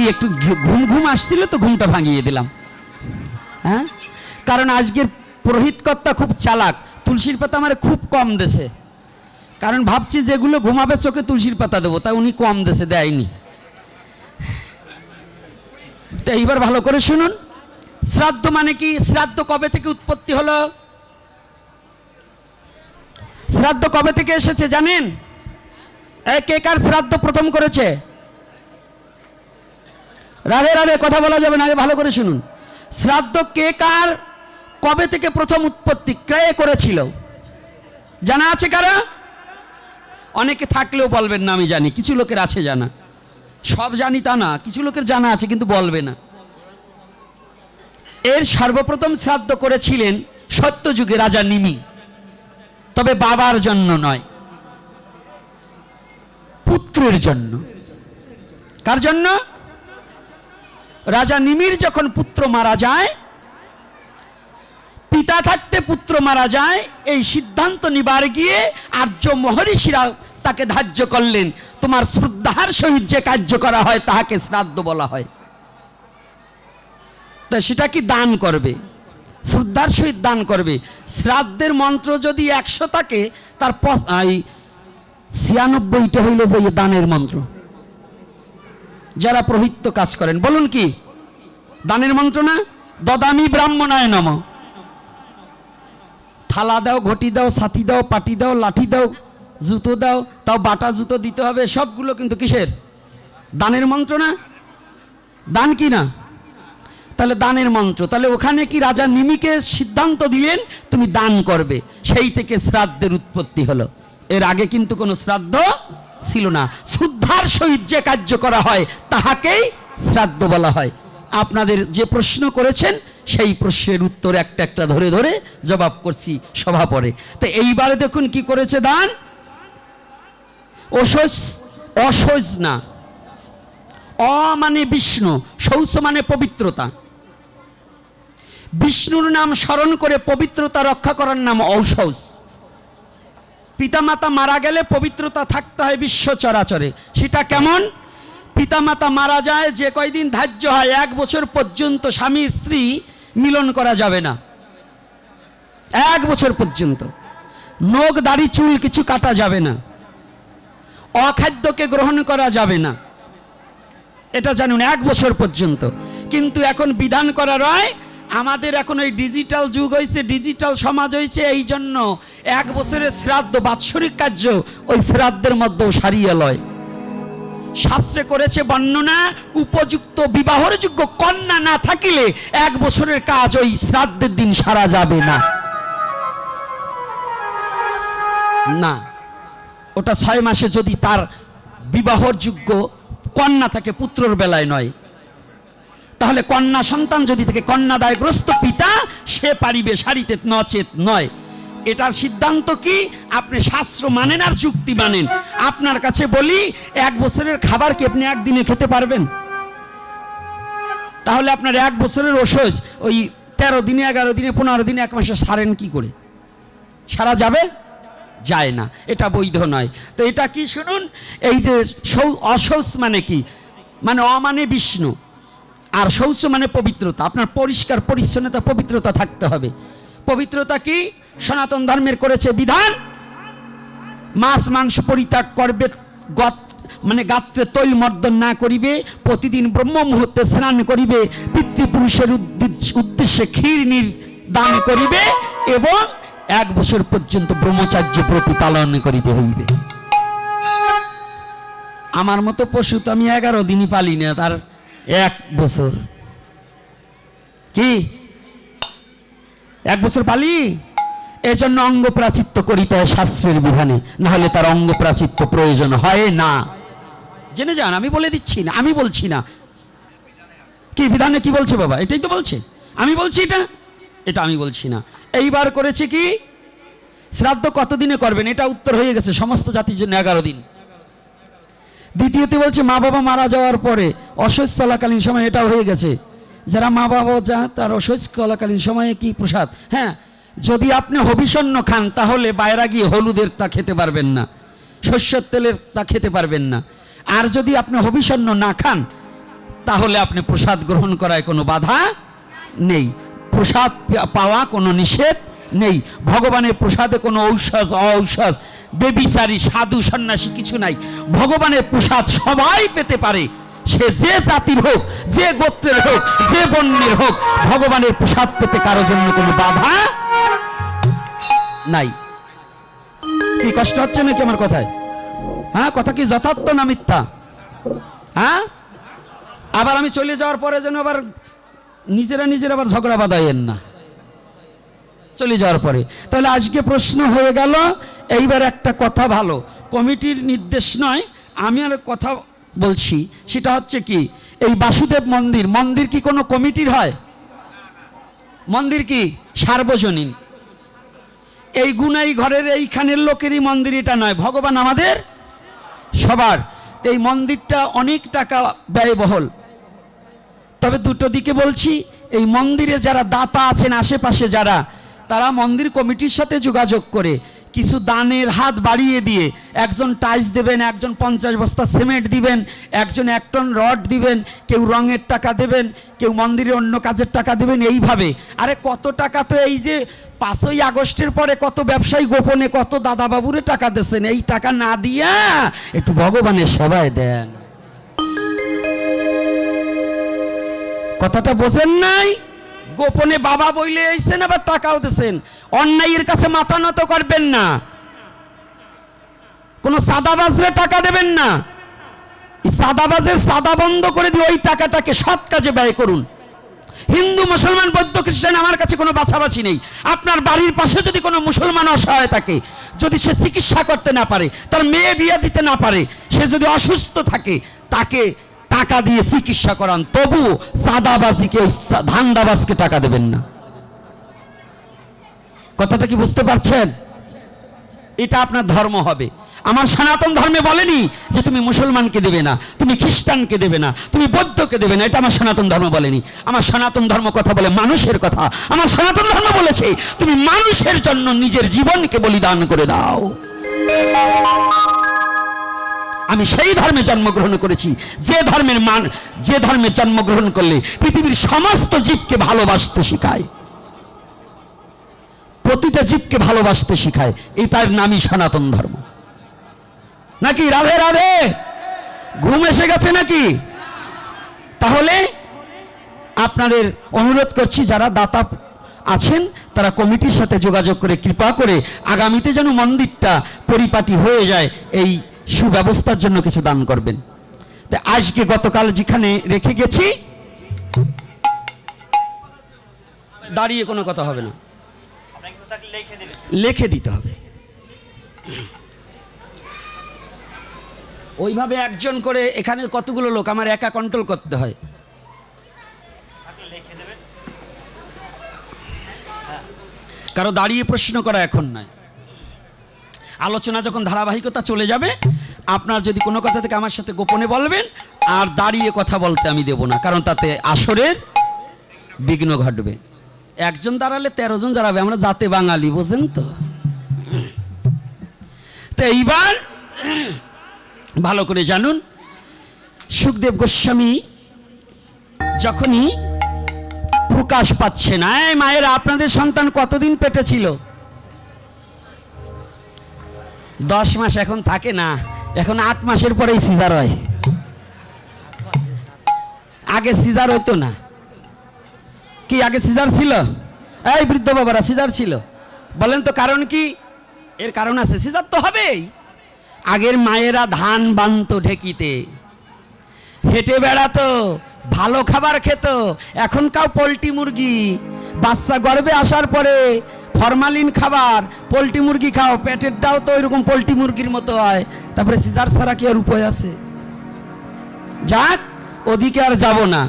কি একটু ঘুম ঘুম আসছিল তো ঘুমটা ভাঙিয়ে দিলাম। হ্যাঁ? কারণ আজকের পুরোহিতকর্তা খুব চালাক, তুলসীর পাতা আমার খুব কম দেছে। কারণ ভাবছি যেগুলো ঘুমাবে চোখে তুলসীর পাতা দেবো, তা উনি কম দেশে দেয়নি। তো এইবার ভালো করে শুনুন। শ্রাদ্ধ মানে কি? শ্রাদ্ধ কবে থেকে উৎপত্তি হলো? শ্রাদ্ধ কবে থেকে এসেছে জানেন? কে কার শ্রাদ্ধ প্রথম করেছে? রাধে রাধে কথা বলা যাবে না, আগে ভালো করে শুনুন। শ্রাদ্ধ কে কার, কবে থেকে প্রথম উৎপত্তি কে করেছিল? জানা আছে কারা? অনেকে থাকলেও বলবেন না, আমি জানি, কিছু লোকের আছে জানা। সব জানি তা না, কিছু লোকের জানা আছে, কিন্তু বলবে না। এর সর্বপ্রথম শ্রাদ্ধ করেছিলেন সত্যযুগে রাজা নিমি। তবে বাবার জন্য নয়, পুত্রের জন্য। কার জন্য? রাজা নিমির যখন পুত্র মারা যায়, পিতা থাকতে পুত্র মারা যায়, এই সিদ্ধান্ত নিবার গিয়ে আর্য মহর্ষিরা তাকে ধার্য করলেন। তোমার শ্রদ্ধার সহিত যে কার্য করা হয়, তাহাকে শ্রাদ্ধ বলা হয়। তা সেটা কি দান করবে? শ্রদ্ধার সহিত দান করবে। শ্রাদ্ধের মন্ত্র যদি একশো থাকে, তার ছিয়ানব্বইটা হইল যে দানের মন্ত্র। যারা প্রহিত্য কাজ করেন। বলুন কি? দানের মন্ত্র না? দদামি ব্রাহ্মণায় নম। থালা দাও, ঘটি দাও, ছাতি দাও, পাটি দাও, লাঠি দাও, জুতো দাও, তাও বাটা জুতো দিতে হবে, সবগুলো কিন্তু কিসের? দানের মন্ত্র না? দান কি না? তাহলে দানের মন্ত্র। তাহলে ওখানে কি রাজা নিমিকে সিদ্ধান্ত দিলেন? তুমি দান করবে। সেই থেকে শ্রাদ্ধের উৎপত্তি হলো। এর আগে কিন্তু কোনো শ্রাদ্ধ ছিল না। শ্রদ্ধার সহিত যে কার্য করা হয়, তাহাকেই শ্রাদ্ধ বলা হয়। আপনাদের যে প্রশ্ন করেছেন, সেই প্রশ্নের উত্তর একটা একটা ধরে ধরে জবাব করছি সভা পরে। তো এইবারে দেখুন কি করেছে দান। অসজ অসজ না অ মানে বিষ্ণু শৌচ মানে পবিত্রতা। বিষ্ণুর নাম স্মরণ করে পবিত্রতা রক্ষা করার নাম ঔষধ। পিতামাতা মারা গেলে পবিত্রতা থাকতে হয় বিশ্ব চরাচরে। সেটা কেমন? পিতামাতা মারা যায় যে কয়দিন ধার্য হয়, এক বছর পর্যন্ত স্বামী স্ত্রী মিলন করা যাবে না। এক বছর পর্যন্ত। নখ, দাড়ি, চুল কিছু কাটা যাবে না। অখাদ্যকে গ্রহণ করা যাবে না। এটা জানুন, এক বছর পর্যন্ত। কিন্তু এখন বিধান করা রয় আমাদের এখন ওই ডিজিটাল যুগ হয়েছে ডিজিটাল সমাজ হয়েছে এই জন্য এক বছরের শ্রাদ্ধ, বাৎসরিক কার্য ওই শ্রাদ্ধের মধ্যেও সারিয়ে লয়। শাস্ত্রে করেছে বর্ণনা, উপযুক্ত বিবাহর যোগ্য কন্যা না থাকিলে এক বছরের কাজ ওই শ্রাদ্ধের দিন সারা যাবে না। না, ওটা ছয় মাসে যদি তার বিবাহর যোগ্য কন্যা থাকে, পুত্রর বেলায় নয়। তাহলে কন্যা সন্তান যদি থেকে কন্যাদায়গ্রস্ত পিতা, সে পারিবে সারিতে নচেত নয়। এটার সিদ্ধান্ত কি? আপনি শাস্ত্র মানেন আর চুক্তি মানেন। আপনার কাছে বলি, এক বছরের খাবার কি আপনি একদিনে খেতে পারবেন? তাহলে আপনার এক বছরের ওষুধ ওই তেরো দিনে, এগারো দিনে, পনেরো দিনে, এক মাসে সারেন কি করে? সারা যাবে? যায় না। এটা বৈধ নয়। তো এটা কি শুনুন? এই যে সৌ অশৌচ মানে কি? মানে অ মানে বিষ্ণু। আর শৌচ মানে পবিত্রতা। আপনার পরিষ্কার, পরিচ্ছন্নতা, পবিত্রতা থাকতে হবে। পবিত্রতা কি? সনাতন ধর্মের করেছে বিধান। মাছ, মাংস পরিত্যাগ করবে, গত মানে গাত্রে তৈল মর্দন না করিবে, প্রতিদিন ব্রহ্ম মুহূর্তে স্নান করিবে, পিতৃপুরুষের উদ্দেশ্যে ক্ষীর নির দান করিবে এবং এক বছর পর্যন্ত ব্রহ্মচার্য প্রতিপালন করিতে হইবে। আমার মতো পশু তো আমি এগারো দিনই পালি না, তার এক বছর। কি? এক বছর পালি? এজন্য অঙ্গ প্রাচিত্য করিতে হয় শাস্ত্রের বিধানে না হলে তার অঙ্গ প্রাচিত্য প্রয়োজন হয় না। জেনে যান, আমি বলে দিচ্ছি না, আমি বলছি না। কি, বিধানে কি বলছে বাবা? এটাই তো বলছে। আমি বলছি এটা? এটা আমি বলছি না। এইবার করেছে কি? শ্রাদ্ধ কতদিনে করবেন? এটা উত্তর হয়ে গেছে, সমস্ত জাতির জন্য এগারো দিন। দ্বিতীয়তে বলছে, মা বাবা মারা যাওয়ার পরে অসহ্য চলাকালীন সময় এটাও হয়ে গেছে। যারা মা বাবা যা, তার অসহ্য চলাকালীন সময়ে কি প্রসাদ? হ্যাঁ যদি আপনি হবিষণ্য খান, তাহলে বাইরা গিয়ে হলুদের তা খেতে পারবেন না শস্যের তেলের তা খেতে পারবেন না। আর যদি আপনি হবিষণ্য না খান, তাহলে আপনি প্রসাদ গ্রহণ করায় কোনো বাধা নেই। প্রসাদ পাওয়া কোনো নিষেধ নেই। ভগবানের প্রসাদে কোনো ঔষধ, অঔষধ, বেবিচারী, সাধু, সন্ন্যাসী কিছু নাই। ভগবানের প্রসাদ সবাই পেতে পারে। সে যে জাতির হোক, যে গোত্রের হোক, যে বন্যের হোক, ভগবানের প্রসাদ পেতে কারও জন্য কোনো বাধা নাই। কি কষ্ট হচ্ছে নাকি আমার কথায়? হ্যাঁ কথা কি যথার্থ না মিথ্যা? হ্যাঁ? আবার আমি চলে যাওয়ার পরে যেন আবার নিজেরা নিজেরা আবার ঝগড়া বাঁধাইয়েন না। চলে যাওয়ার পরে। তাহলে আজকে প্রশ্ন হয়ে গেল, এইবার একটা কথা ভালো। কমিটির নির্দেশ নয়, আমি আর কথা বলছি, সেটা হচ্ছে কি, এই বাসুদেব মন্দির মন্দির কি কোনো কমিটির হয়? মন্দির কি? সার্বজনীন। এই গুনাই ঘরের এইখানের লোকেরই মন্দির, এটা নয়, ভগবান আমাদের সবার। এই মন্দিরটা অনেক টাকা ব্যয়বহুল। তবে দুটো দিকে বলছি, এই মন্দিরে যারা দাতা আছেন, আশেপাশে যারা তারা মন্দির কমিটির সাথে যোগাযোগ করে কিছু দানের হাত বাড়িয়ে দিয়ে, একজন টাইলস দেবেন, একজন পঞ্চাশ বস্তা সিমেন্ট দিবেন, একজন এক টন রড দিবেন, কেউ রঙের টাকা দেবেন, কেউ মন্দিরে অন্য কাজের টাকা দেবেন, এইভাবে। আরে কত টাকা তো এই যে পাঁচই আগস্টের পরে কত ব্যবসায়ী গোপনে কত দাদাবাবুরে টাকা দিয়েছেন, এই টাকা না দিয়া একটু ভগবানের সেবায় দেন। কথাটা বোঝেন নাই? গোপনে বাবা বইলে এসছেন আবার টাকাও দিয়েছেন অন্যায়ের কাছে মাথা নত করবেন না। কোন সাদাবাজরে টাকা দেবেন না। সাদাবাজের সাদা বন্ধ করে দিয়ে ওই টাকাটাকে সৎ কাজে ব্যয় করুন। হিন্দু, মুসলমান, বৌদ্ধ, খ্রিস্টান, আমার কাছে কোনো বাছাবাছি নেই। আপনার বাড়ির পাশে যদি কোনো মুসলমান অসহায় থাকে, যদি সে চিকিৎসা করতে না পারে, তার মেয়ে বিয়ে দিতে না পারে, সে যদি অসুস্থ থাকে, তাকে টাকা দিয়ে চিকিৎসা করান, তবু সাদাবাজিকে ধান্দাবাজকে টাকা দেবেন না। কথাটা কি বুঝতে পারছেন? এটা আপনার ধর্ম হবে। আমার সনাতন ধর্মে বলেনি যে তুমি মুসলমানকে দেবে না, তুমি খ্রিস্টানকে দেবে না, তুমি বৌদ্ধকে দেবে না, এটা আমার সনাতন ধর্ম বলেনি। আমার সনাতন ধর্ম কথা বলে মানুষের কথা। আমার সনাতন ধর্ম বলেছে, তুমি মানুষের জন্য নিজের জীবনকে বলিদান করে দাও। আমি সেই ধর্মে জন্মগ্রহণ করেছি। যে ধর্মের মান, যে ধর্মে জন্মগ্রহণ করলে পৃথিবীর সমস্ত জীবকে ভালোবাসতে শেখায়। প্রতিটা জীবকে ভালোবাসতে শেখায়। এটার নামই সনাতন ধর্ম। নাকি রাধে রাধে? ঘুম এসে গেছে নাকি? তাহলে আপনাদের অনুরোধ করছি, যারা দাতা আছেন, তারা কমিটির সাথে যোগাযোগ করে, কৃপা করে আগামীতে যেন মন্দিরটা পরিপাটি হয়ে যায়, এই সুব্যবস্থার জন্য কিছু দান করবেন। তা আজকে গতকাল যেখানে রেখে গেছি, দাঁড়িয়ে কোনো কথা হবে না। লিখে দিতে হবে। ওইভাবে একজন করে এখানে কতগুলো লোক, আমার একা কন্ট্রোল করতে হয়। কারও দাঁড়িয়ে প্রশ্ন করা এখন নয়। আলোচনা যখন ধারাবাহিকতা চলে যাবে আপনার যদি কোনো কথা থেকে আমার সাথে গোপনে বলবেন, আর দাঁড়িয়ে কথা বলতে আমি দেব না, কারণ তাতে আসরের বিঘ্ন ঘটবে। একজন দাঁড়ালে তেরো জন দাঁড়াবে, আমরা জাতে বাঙালি বোঝেন তো? এইবার, ভালো করে জানুন, সুখদেব গোস্বামী যখনই প্রকাশ পাচ্ছে না, এই মায়েরা, আপনাদের সন্তান কতদিন পেটে ছিল দশ মাস এখন থাকে না এখন আট মাসের পরেই সিজার হয়। আগে সিজার হতো না। কি, আগে সিজার ছিল? এই বৃদ্ধ বাবারা, সিজার ছিল। বলেন তো কারণ কি? এর কারণ আছে, সিজার তো হবেই। আগের মায়েরা ধান বানতো ঢেকিতে। হেঁটে বেড়াতো, ভালো খাবার খেত। এখন কাউ পোলট্রি মুরগি বাচ্চা গর্ভে আসার পরে ফরমালিন খাবার, পোলট্রি মুরগি খাও পেটেরটাও তো ওইরকম পোলট্রি মুরগির মতো হয়। তারপরে সিজার ছাড়া কি আর উপায় আছে? যাক, ওদিকে আর যাব না।